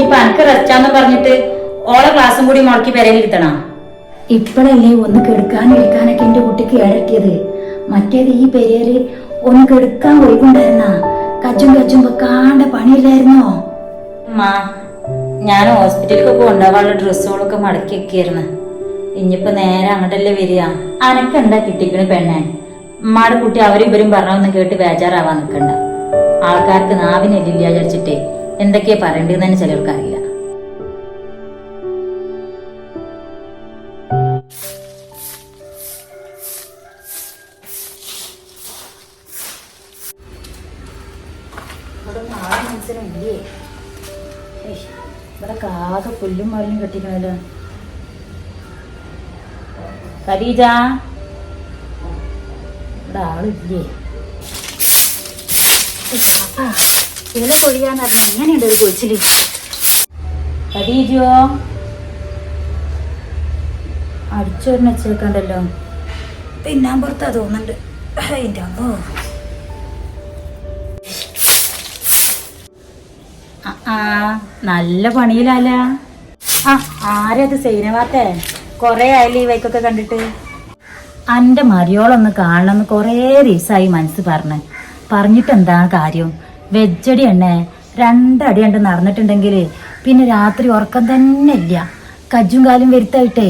ഇനിയിപ്പൊ അനക്ക് റെസ്റ്റാന്ന് പറഞ്ഞിട്ട് ഓളെ ക്ലാസ്സും കൂടി മുടക്കി പെരയിലിരുത്തണം ഇപ്പോഴല്ലേ ഒന്ന് കെടുക്കാനും ഇരിക്കാനൊക്കെ എന്റെ കുട്ടിക്ക് ഇഴക്കിയത് മറ്റേത് ഈ പെരേൽ ഒന്ന് കെടുക്കാൻ ഒഴിവുണ്ടായിരുന്ന കച്ചും കച്ചും വെക്കാണ്ട പണിയില്ലായിരുന്നോ? അമ്മാ ഞാൻ ഹോസ്പിറ്റലിലൊക്കെ കൊണ്ടുപോകാനുള്ള ഡ്രസ്സുകളൊക്കെ മടക്കി വെക്കായിരുന്നു. ഇനിയിപ്പോ നേരെ അങ്ങോട്ടല്ലേ വരിക. അനക്ക് എന്താ കിട്ടിക്കണ് പെണ്ണെ? ഉമ്മാടെ കുട്ടി അവരിവരും പറഞ്ഞൊന്നും കേട്ട് ബേജാറാവാൻ നിൽക്കണ്ട ആൾക്കാർക്ക് നാവിനെല്ലില്ല വിചാരിച്ചിട്ടേ. എന്തൊക്കെയാ പറയേണ്ടതെന്ന് തന്നെ ചിലർക്ക് അറിയില്ല ഇവിടെ ആളില്ലേ? ഇല കൊഴിയാന്ന് പറഞ്ഞാൽ എങ്ങനെയുണ്ട് ഒരു കൊച്ചിൽ ഖദീജോ അടിച്ചോരിന് വെച്ചേക്കണ്ടല്ലോ. തിന്നാൻ പുറത്താ തോന്നുന്നുണ്ട്. അതിന്റെ അമ്മോ. ആ, നല്ല പണിയിലല്ല ആ ആരത് സൈനവാത്തേ? കൊറേ ആയില്ലേ ഈ വൈക്കൊക്കെ കണ്ടിട്ട്? അന്റെ മരിയോളൊന്ന് കാണണമെന്ന് കുറേ ദിവസമായി മനസ്സ് പറഞ്ഞ്. പറഞ്ഞിട്ട് എന്താ കാര്യം? വെജടി എണ്ണേ രണ്ടടി ഉണ്ട് നടന്നിട്ടുണ്ടെങ്കിൽ പിന്നെ രാത്രി ഉറക്കം തന്നെ ഇല്ല. കജ്ജും കാലും വരുത്തായിട്ടേ.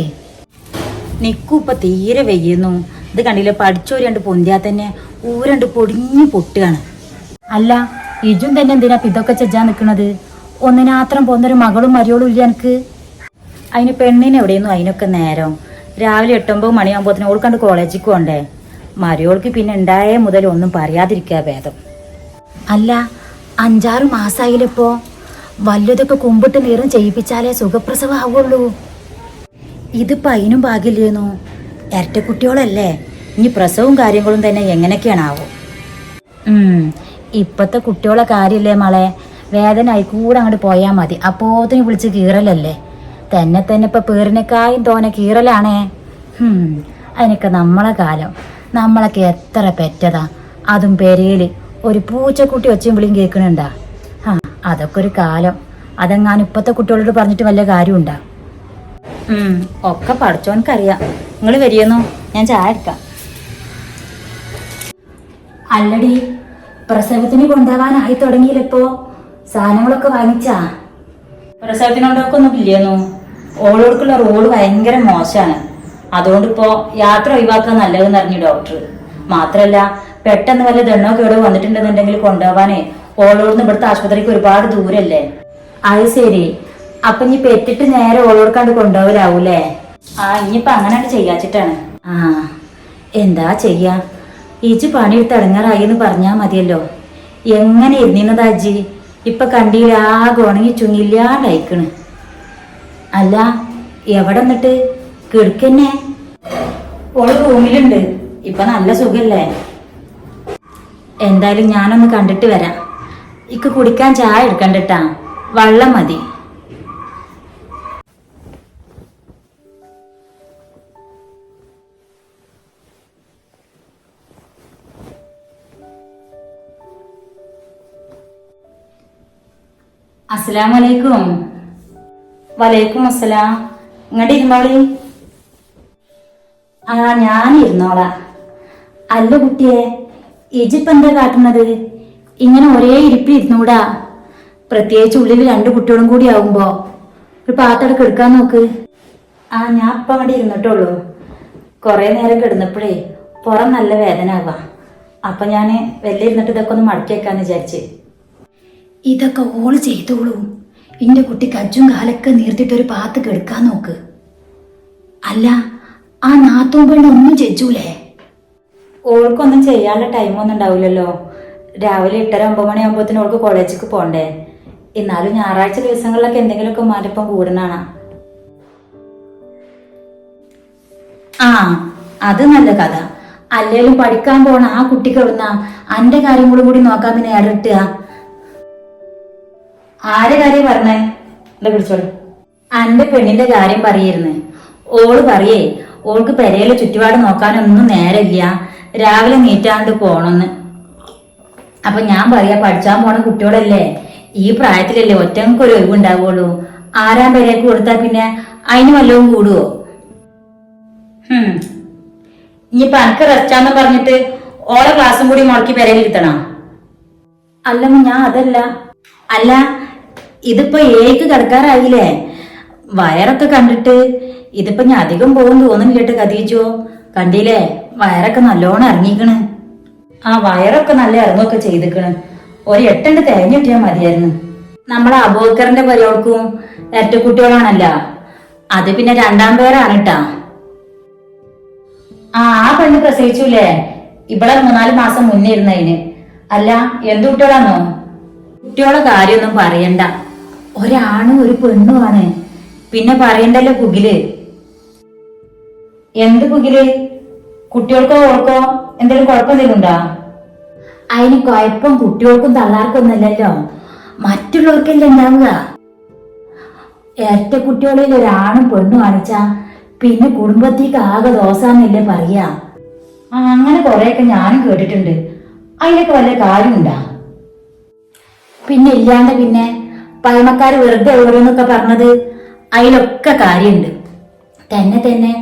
നിക്കു ഇപ്പൊ തീരെ വെയ്യുന്നു. ഇത് കണ്ടില്ല പഠിച്ചോര് രണ്ട് പൊന്തിയാ തന്നെ ഊരണ്ട് പൊടിഞ്ഞു പൊട്ടുകയാണ്. അല്ല ഇജും തന്നെ എന്തിനാ ഇതൊക്കെ ചെജ്ജാൻ നിക്കണത്? ഒന്നിനാത്രം പോന്നൊരു മകളും മരിയോളും ഇല്ല എനിക്ക്. അതിന് പെണ്ണിനെ എവിടെയൊന്നും അതിനൊക്കെ നേരം. രാവിലെ എട്ടൊമ്പത് മണിയാകുമ്പോൾ തന്നെ ഓൾക്കണ്ട് കോളേജിൽ പോകണ്ടേ മരിയോൾക്ക് പിന്നെ ഉണ്ടായ മുതൽ ഒന്നും പറയാതിരിക്കുക ഭേദം. അല്ല അഞ്ചാറ് മാസായില്ലപ്പോ. വല്ലതൊക്കെ കുമ്പിട്ട് നീറും ചെയ്യിപ്പിച്ചാലേ സുഖപ്രസവം ആവുള്ളൂ ഇതിപ്പോ അതിനും ഭാഗ്യല്ലേന്നു? ഇരട്ടക്കുട്ടികളല്ലേ ഇനി പ്രസവവും കാര്യങ്ങളും തന്നെ എങ്ങനെയൊക്കെയാണാവോ? ഇപ്പത്തെ കുട്ടികളെ കാര്യമില്ലേ മളെ? വേദന കൂടെ അങ്ങോട്ട് പോയാൽ മതി. അപ്പോത്തിന് വിളിച്ച് കീറലല്ലേ? തന്നെ തന്നെ ഇപ്പൊ പേറിനേക്കായും തോനെ കീറലാണേ. അതിനൊക്കെ നമ്മളെ കാലം. നമ്മളൊക്കെ എത്ര പെറ്റതാ. അതും പെരയിൽ ഒരു പൂച്ചക്കുട്ടി ഒച്ചയും വിളിയും കേൾക്കണുണ്ടാ? ആ അതൊക്കെ ഒരു കാലം. അതെങ്ങാനും ഇപ്പത്തെ കുട്ടികളോട് പറഞ്ഞിട്ട് വല്ല കാര്യമുണ്ടാ? ഒക്കെ പഠിച്ചോനക്കറിയാം നിങ്ങൾ വരിയെന്നോ? ഞാൻ ചായ എടുക്കാം. അല്ലടി പ്രസവത്തിന് കൊണ്ടുപോകാനായി തുടങ്ങിയില്ലപ്പോ സാധനങ്ങളൊക്കെ വാങ്ങിച്ചാ? പ്രസവത്തിനോടൊക്കെ ഒന്നും ഇല്ലേന്നു? ഓളോടുക്കുള്ള റോഡ് ഭയങ്കര മോശമാണ് അതുകൊണ്ടിപ്പോ യാത്ര ഒഴിവാക്കാൻ നല്ലതെന്ന് അറിഞ്ഞു ഡോക്ടർ. മാത്രല്ല പെട്ടെന്ന് വല്ല ദണ്ണോ കേടോ വന്നിട്ടുണ്ടെന്നുണ്ടെങ്കിൽ കൊണ്ടുപോവാനേ. ഓളോടുന്ന് ഇവിടുത്തെ ആശുപത്രിക്ക് ഒരുപാട് ദൂരല്ലേ? അത് ശരി. അപ്പൊ ഇനി പെറ്റിട്ട് നേരെ ഓളോടുക്കാണ്ട് കൊണ്ടുപോകലാവൂലേ ആ ഇനിയിപ്പൊ അങ്ങനെ ചെയ്യാച്ചിട്ടാണ്. ആ എന്താ ചെയ്യാ? ഇജ് പണിയെടുത്ത് ഇടങ്ങാറായി എന്ന് പറഞ്ഞാ മതിയല്ലോ. എങ്ങനെ ഇരുന്നിരുന്നതാ അജ്ജി ഇപ്പൊ കണ്ടിയിൽ ആകെ ഉണങ്ങി ചുങ്ങില്ലാണ്ടായിക്കണ്. അല്ല എവിടെ നിന്നിട്ട്? കിടക്കന്നെ? ഓൾ റൂമിലുണ്ട്. ഇപ്പൊ നല്ല സുഖല്ലേ? എന്തായാലും ഞാനൊന്ന് കണ്ടിട്ട് വരാം. ഇക്ക് കുടിക്കാൻ ചായ എടുക്കണ്ടിട്ടാ. വള്ളം മതി. അസ്സലാം വലൈക്കും വലൈക്കും അസ്സലാം. ഇങ്ങോട്ട് ഇരുന്നോളി. ആ ഞാൻ ഇരുന്നോളാ അല്ല കുട്ടിയെ ഇജിപ്പ് എന്താ കാട്ടുന്നത്? ഇങ്ങനെ ഒരേ ഇരിപ്പിൽ ഇരുന്നൂടാ. പ്രത്യേകിച്ച് ഉള്ളിൽ രണ്ട് കുട്ടികളും കൂടി ആവുമ്പോ. ഒരു പാത്രം എടുക്കാൻ നോക്ക്. ആ ഞാൻ അപ്പം അവിടെ ഇരുന്നിട്ടുള്ളൂ. കുറെ നേരം കിടന്നപ്പോഴേ പുറം നല്ല വേദന ആവാ അപ്പൊ ഞാൻ വെല്ല ഇരുന്നിട്ട് ഇതൊക്കെ ഒന്ന് മടക്കി വെക്കാന്ന് വിചാരിച്ച്. ഇതൊക്കെ ഓൾ ചെയ്തോളൂ. ഇന്റെ കുട്ടി കജ്ജും കാലൊക്കെ നീർത്തിട്ട് ഒരു പാത്ത് കെടുക്കാൻ നോക്ക്. അല്ല ആ നാത്തോം പെണ്ണ് ഒന്നും ചെജ്ജൂലേ ഓൾക്കൊന്നും ചെയ്യാനുള്ള ടൈമൊന്നും ഉണ്ടാവില്ലല്ലോ. രാവിലെ എട്ടര ഒമ്പത് മണിയാകുമ്പോഴത്തേനും ഓൾക്ക് കോളേജിലേക്ക് പോകണ്ടേ എന്നാലും ഞായറാഴ്ച ദിവസങ്ങളിലൊക്കെ എന്തെങ്കിലുമൊക്കെ മാറ്റപ്പം കൂടണാണ് ആ അത് നല്ല കഥ. അല്ലേലും പഠിക്കാൻ പോണ ആ കുട്ടിക്ക് എവിടുന്ന? അന്റെ കാര്യങ്ങളും കൂടി നോക്കാൻ പിന്നെ ഇടട്ടുക ആരെ കാര്യം പറഞ്ഞേ? എന്താ വിളിച്ചോളൂ അന്റെ പെണ്ണിന്റെ കാര്യം പറയരുന്നേ. ഓൾ പറയേ ഓൾക്ക് പെരയിലെ ചുറ്റുപാട് നോക്കാനൊന്നും നേരമില്ല. രാവിലെ നീറ്റാണ്ട് പോണെന്ന്. അപ്പൊ ഞാൻ പറയാ പഠിച്ചാൻ പോണ കുട്ടിയോടല്ലേ ഈ പ്രായത്തിലല്ലേ ഒറ്റക്കൊരു ഒഴിവുണ്ടാവുള്ളൂ. ആരാം പേരേക്ക് കൊടുത്താൽ പിന്നെ അതിന് വല്ലതും കൂടുവോ? ഇനി അനക്ക് റെസ്റ്റാന്ന് പറഞ്ഞിട്ട് ഓളെ ക്ലാസ്സും കൂടി മുടക്കി പെരയിലിരുത്തണം അല്ലമ്മ ഞാൻ അതല്ല. അല്ല ഇതിപ്പോ ഏക്ക് കിടക്കാറായില്ലേ? വയറൊക്കെ കണ്ടിട്ട് ഇതിപ്പോ ഞാൻ അധികം പോകും തോന്നുന്നില്ലേട്ട് കതീജോ. കണ്ടില്ലേ? വയറൊക്കെ നല്ലോണം ഇറങ്ങിക്കണ്. ആ വയറൊക്കെ നല്ല ഇറങ്ങൊക്കെ ചെയ്തിക്കണ്. ഒരു എട്ടെണ്ട് തേഞ്ഞിട്ടിയാ മതിയായിരുന്നു. നമ്മളെ അബോക്കറിന്റെ പരിയോർക്കും ഇരട്ടക്കുട്ടികളാണല്ല അത് പിന്നെ രണ്ടാം പേരാണ് കേട്ടാ ആ ആ പെണ്ണ് പ്രസവിച്ചൂലേ? ഇവിടെ മൂന്നാൽ മാസം മുന്നേ ഇരുന്നതിന്. അല്ല എന്ത് കുട്ടികളാണോ കുട്ടികളെ കാര്യമൊന്നും പറയണ്ട. ഒരാണും ഒരു പെണ്ണുമാണ്. പിന്നെ പറയണ്ടല്ലോ പുകിൽ എന്ത് പുകിൽ? കുട്ടികൾക്കോ ഓർക്കോ? എന്തെങ്കിലും കുഴപ്പമെന്തെങ്കിലും ഉണ്ടോ അതിന് കുഴപ്പം കുട്ടികൾക്കും തള്ളാർക്കൊന്നുമല്ലല്ലോ. മറ്റുള്ളവർക്കല്ലേ ഉണ്ടാവുക? ഏറ്റ കുട്ടികളിൽ ഒരാണും പെണ്ണും കാണിച്ചാ പിന്നെ കുടുംബത്തേക്ക് ആകെ ദോസാന്നല്ലേ പറയാ. അങ്ങനെ കൊറേയൊക്കെ ഞാനും കേട്ടിട്ടുണ്ട്. അതിലൊക്കെ വല്ല കാര്യമുണ്ടാ? പിന്നെ ഇല്ലാണ്ട് പിന്നെ പഴമക്കാര് വെറുതെ ഓരോന്നൊക്കെ പറഞ്ഞത് അതിലൊക്കെ കാര്യമുണ്ട്. തന്നെ തന്നെ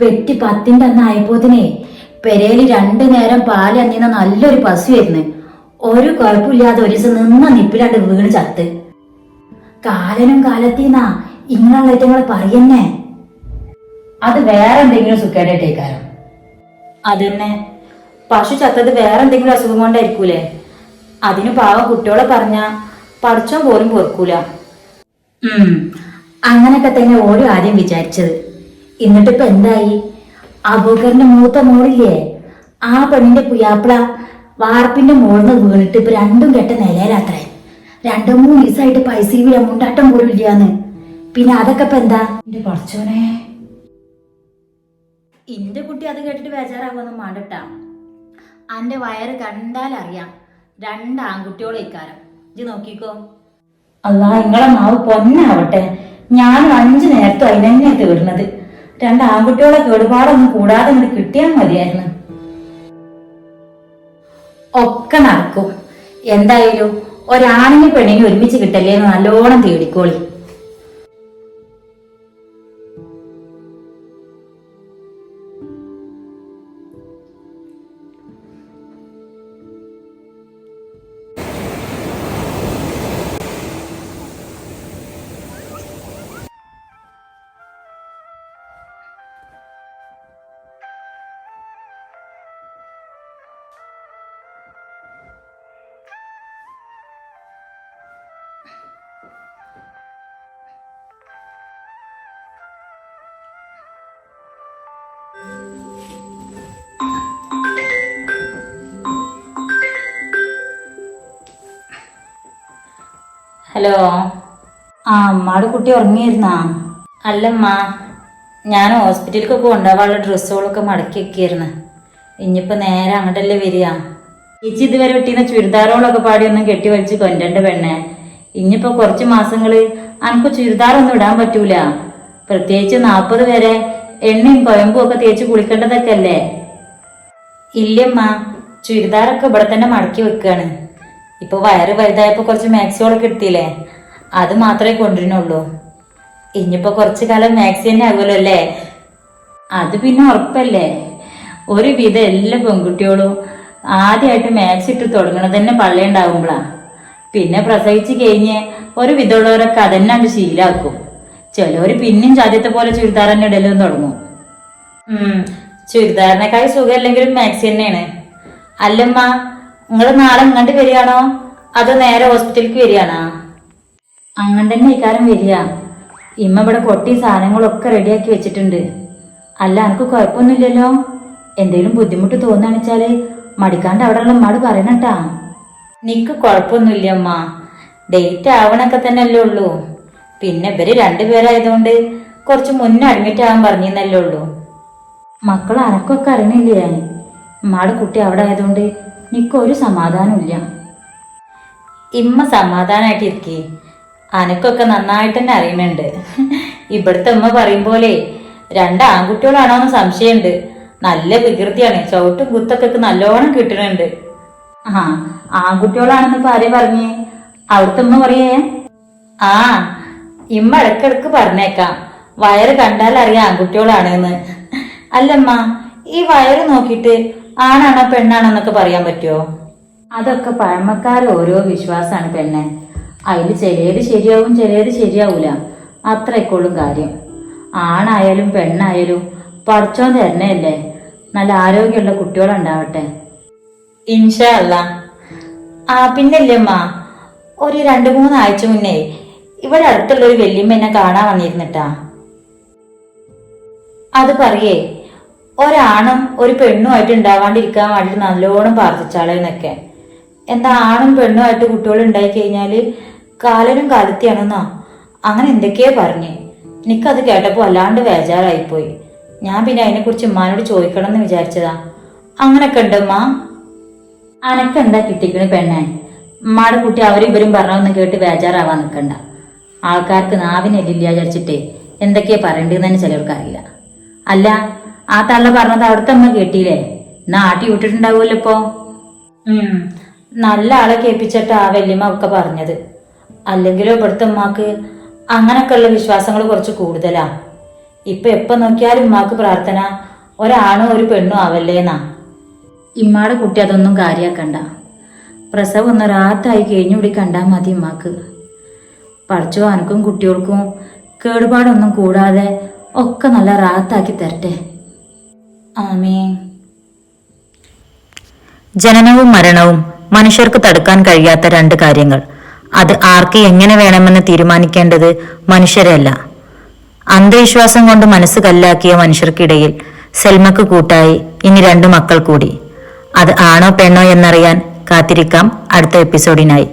പെറ്റി പത്തിന്റെ അന്ന് ആയപ്പോതിനെ പെരേൽ രണ്ടു നേരം പാൽ അന്നിന്ന നല്ലൊരു പശുവായിരുന്നു ഒരു കുഴപ്പമില്ലാതെ ഒരു ദിവസം നിന്ന നിപ്പിലാണ്ട് വീണ് ചത്ത്. കാലനും കാലത്തീന്നാ ഇങ്ങനെയുള്ള ഐറ്റങ്ങൾ പറയുന്നേ. അത് വേറെ എന്തെങ്കിലും സുഖേടേക്കാരം അതന്നെ. പശു ചത്തത് വേറെ എന്തെങ്കിലും അസുഖം കൊണ്ടായിരിക്കൂലേ? അതിന് പാവം കുട്ടികളെ പറഞ്ഞ പഠിച്ചോ പോലും പൊറുക്കൂല. ഉം. അങ്ങനൊക്കെ തന്നെ ഓരോ ആദ്യം വിചാരിച്ചത്. എന്നിട്ടിപ്പോ എന്തായി? അബൂക്കറിന്റെ മൂത്ത മോളില്ലേ? ആ പെണ്ണിന്റെ പുയാപ്പിള വാർപ്പിന്റെ മോളിന്ന് വീണിട്ട് ഇപ്പൊ രണ്ടും കെട്ട നിലയിലാത്രേ. രണ്ടു മൂന്ന് ദിവസമായിട്ട് പൈസ മുണ്ടാട്ടം പോലും ഇല്ലാന്ന്. പിന്നെ അതൊക്കെ ഇപ്പൊ എന്താ? എന്റെ പറച്ചോനെ എന്റെ കുട്ടി അത് കേട്ടിട്ട് ബേജാറാകുമെന്ന് മാണ്ടട്ടാ. അന്റെ വയറ് കണ്ടാലറിയാം രണ്ട് ആൺകുട്ടിയോളെ ഇക്കാരം ഇത് നോക്കിക്കോ. അല്ലാ നിങ്ങളെ മാവ് പൊന്നാവട്ടെ. ഞാൻ അഞ്ചു നേരത്തും അതിനെ തീർന്നത് രണ്ട് ആൺകുട്ടികളെ കേടുപാടൊന്നും കൂടാതെ ഇങ്ങോട്ട് കിട്ടിയാൽ മതിയായിരുന്നു. ഒക്കെ നടക്കും. എന്തായാലും ഒരാണിനും പെണ്ണിനും ഒരുമിച്ച് കിട്ടല്ലേ എന്ന് നല്ലോണം തേടിക്കോളി. ഹലോ. ആ അമ്മാടെ കുട്ടി ഉറങ്ങിയിരുന്നാ? അല്ലമ്മ ഞാൻ ഹോസ്പിറ്റലിലേക്ക് കൊണ്ടുപോകാനുള്ള ഡ്രസ്സുകളൊക്കെ മടക്കി വെക്കായിരുന്നു. ഇനിയിപ്പോ നേരെ അങ്ങോട്ടല്ലേ വരിക. ചേച്ചി ഇതുവരെ വെട്ടിയുന്ന ചുരിദാറുകളൊക്കെ പാടിയൊന്നും കെട്ടി വലിച്ച് കൊണ്ടേണ്ട പെണ്ണെ. ഇനിയിപ്പോ കുറച്ച് മാസങ്ങൾ അനക്ക് ചുരിദാറൊന്നും ഇടാൻ പറ്റൂല. പ്രത്യേകിച്ച് നാൽപ്പത് വരെ എണ്ണയും കൊയമ്പും ഒക്കെ തേച്ച് കുളിക്കേണ്ടതൊക്കെ അല്ലേ? ഇല്ലമ്മ ചുരിദാറൊക്കെ ഇവിടെ തന്നെ മടക്കി വെക്കാണ്. ഇപ്പൊ വയറ് വലുതായപ്പോ കുറച്ച് മാക്സികളൊക്കെ എടുത്തില്ലേ അത് മാത്രമേ കൊണ്ടുവരുന്നുള്ളൂ. ഇനിയിപ്പോ കുറച്ചു കാലം മാക്സി തന്നെ ആകുമല്ലോ അല്ലേ? അത് പിന്നെ ഉറപ്പല്ലേ? ഒരു വിധം എല്ലാ പെൺകുട്ടികളും ആദ്യമായിട്ട് മാക്സ് ഇട്ട് തുടങ്ങണത് തന്നെ പള്ളയുണ്ടാവുമ്പോളാ പിന്നെ പ്രസവിച്ച് കഴിഞ്ഞ് ഒരു വിധമുള്ളവരൊക്കെ അതന്നെ അത് ശീലാക്കും. ചിലവര് പിന്നെയും ആദ്യത്തെ പോലെ ചുരിദാർ തന്നെ ഇടലും തുടങ്ങും ചുരിദാറിനേക്കാൾ സുഖം അല്ലെങ്കിലും മാക്സി തന്നെയാണ്. അല്ലമ്മ നിങ്ങൾ നാളെ ഇങ്ങോട്ട് വരികയാണോ? അതോ നേരെ ഹോസ്പിറ്റലിലേക്ക് വരികയാണോ? അങ്ങനെ തന്നെ ഇക്കാരം വരിക. ഇമ്മ ഇവിടെ കൊട്ടി സാധനങ്ങളൊക്കെ റെഡിയാക്കി വെച്ചിട്ടുണ്ട്. അല്ല എനിക്ക് കുഴപ്പമൊന്നുമില്ലല്ലോ? എന്തെങ്കിലും ബുദ്ധിമുട്ട് തോന്നുകയാണെച്ചാൽ മടിക്കാണ്ട് അവിടെയുള്ള മാട് പറയണട്ടാ നിക്ക് കുഴപ്പമൊന്നുമില്ല അമ്മ ഡേറ്റ് ആവണൊക്കെ തന്നെ അല്ലേ ഉള്ളൂ. പിന്നെ ഇവർ രണ്ടുപേരായതുകൊണ്ട് കുറച്ച് മുന്നേ അഡ്മിറ്റ് ആവാൻ പറഞ്ഞെന്നല്ലേ ഉള്ളൂ. മക്കൾ അനക്കൊക്കെ അറിയണില്ലേ? മാട് കുട്ടി അവിടെ ആയതുകൊണ്ട് നിക്കൊരു സമാധാനമില്ല ഇമ്മ സമാധാനായിട്ടിരിക്കേ. അനക്കൊക്കെ നന്നായിട്ട് തന്നെ അറിയുന്നുണ്ട്. ഇവിടുത്തെ ഉമ്മ പറയും പോലെ രണ്ട് ആൺകുട്ടികളാണോ എന്ന് സംശയമുണ്ട്. നല്ല വികൃതിയാണ്. ചവിട്ടും കുത്തൊക്കെ നല്ലോണം കിട്ടുന്നുണ്ട്. ആ ആൺകുട്ടികളാണെന്ന് ഇപ്പൊ പറഞ്ഞേ. അവിടുത്തെ ഉമ്മ പറയേ. ആ ഇമ്മ ഇടക്കിടക്ക് പറഞ്ഞേക്കാം. വയറ് കണ്ടാൽ അറിയാം ആൺകുട്ടികളാണെന്ന്. അല്ലമ്മ ഈ വയറ് നോക്കിയിട്ട് ആണാണോ പെണ്ണാണോ എന്നൊക്കെ പറയാൻ പറ്റുമോ അതൊക്കെ പഴമക്കാർ ഓരോ വിശ്വാസമാണ് പെണ്ണെ. അതിൽ ചിലത് ശരിയാവും ചിലത് ശരിയാവൂല. അത്രയ്ക്കുള്ളും കാര്യം. ആണായാലും പെണ്ണായാലും പഠിച്ചോൻ തരണല്ലേ നല്ല ആരോഗ്യമുള്ള കുട്ടികളുണ്ടാവട്ടെ. ഇൻഷല്ല ആ പിന്നല്ലേ അമ്മ ഒരു രണ്ട് മൂന്നാഴ്ച മുന്നേ ഇവിടെ അടുത്തുള്ള ഒരു വെല്ലിമ്മ എന്നെ കാണാൻ വന്നിരുന്നിട്ടാ. അത് പറയേ ഒരാണും ഒരു പെണ്ണുമായിട്ട് ഉണ്ടാവാണ്ടിരിക്കാൻ വേണ്ടി നല്ലോണം പ്രാർത്ഥിച്ചാളെന്നൊക്കെ എന്താ ആണും പെണ്ണുമായിട്ട് കുട്ടികൾ ഉണ്ടായി കഴിഞ്ഞാൽ കാലനും കാലത്തിയാണെന്നാ അങ്ങനെ എന്തൊക്കെയോ പറഞ്ഞേ. എനിക്കത് കേട്ടപ്പോ അല്ലാണ്ട് വേജാറായിപ്പോയി ഞാൻ പിന്നെ അതിനെക്കുറിച്ച് ഉമ്മാനോട് ചോദിക്കണം എന്ന് വിചാരിച്ചതാ. അങ്ങനൊക്കെ ഉണ്ടമ്മ അനക്കെന്താ കിട്ടിക്കണ് പെണ്ണെ? ഉമ്മാടെ കുട്ടി അവരും ഇവരും പറഞ്ഞൊന്നും കേട്ട് ബേജാറാവാൻ നിൽക്കണ്ട ആൾക്കാർക്ക് നാവിനെല്ലില്ല വിചാരിച്ചിട്ടേ. എന്തൊക്കെയാ പറയണ്ടെന്ന് തന്നെ ചിലർക്കറിയില്ല. അല്ല ആ തള്ള പറഞ്ഞത് അവിടുത്തെ അമ്മ കേട്ടില്ലേ എന്നാ ആട്ടി വിട്ടിട്ടുണ്ടാവുമല്ലോ ഇപ്പോ? നല്ല ആളെ കേൾപ്പിച്ചിട്ട് ആ വല്യമ്മ ഒക്കെ പറഞ്ഞത്. അല്ലെങ്കിലോ ഇവിടുത്തെ ഉമ്മാക്ക് അങ്ങനൊക്കെയുള്ള വിശ്വാസങ്ങൾ കുറച്ച് കൂടുതലാ. ഇപ്പൊ എപ്പൊ നോക്കിയാലും ഉമ്മാക്ക് പ്രാർത്ഥന ഒരാണോ ഒരു പെണ്ണോ ആവല്ലേന്നാ. ഇമ്മാടെ കുട്ടി അതൊന്നും കാര്യാക്കണ്ട. പ്രസവം ഒന്ന് റാത്തായി കഴിഞ്ഞുകൂടി കണ്ടാൽ മതി ഉമ്മാക്ക്. പഠിച്ചോ അനക്കും കുട്ടികൾക്കും കേടുപാടൊന്നും കൂടാതെ ഒക്കെ നല്ല റാത്താക്കി തരട്ടെ. ജനനവും മരണവും മനുഷ്യർക്ക് തടുക്കാൻ കഴിയാത്ത രണ്ട് കാര്യങ്ങൾ. അത് ആർക്ക് എങ്ങനെ വേണമെന്ന് തീരുമാനിക്കേണ്ടത് മനുഷ്യരല്ല. അന്ധവിശ്വാസം കൊണ്ട് മനസ്സ് കല്ലാക്കിയ മനുഷ്യർക്കിടയിൽ സെൽമക്ക് കൂട്ടായി ഇനി രണ്ട് മക്കൾ കൂടി. അത് ആണോ പെണ്ണോ എന്നറിയാൻ കാത്തിരിക്കാം അടുത്ത എപ്പിസോഡിനായി.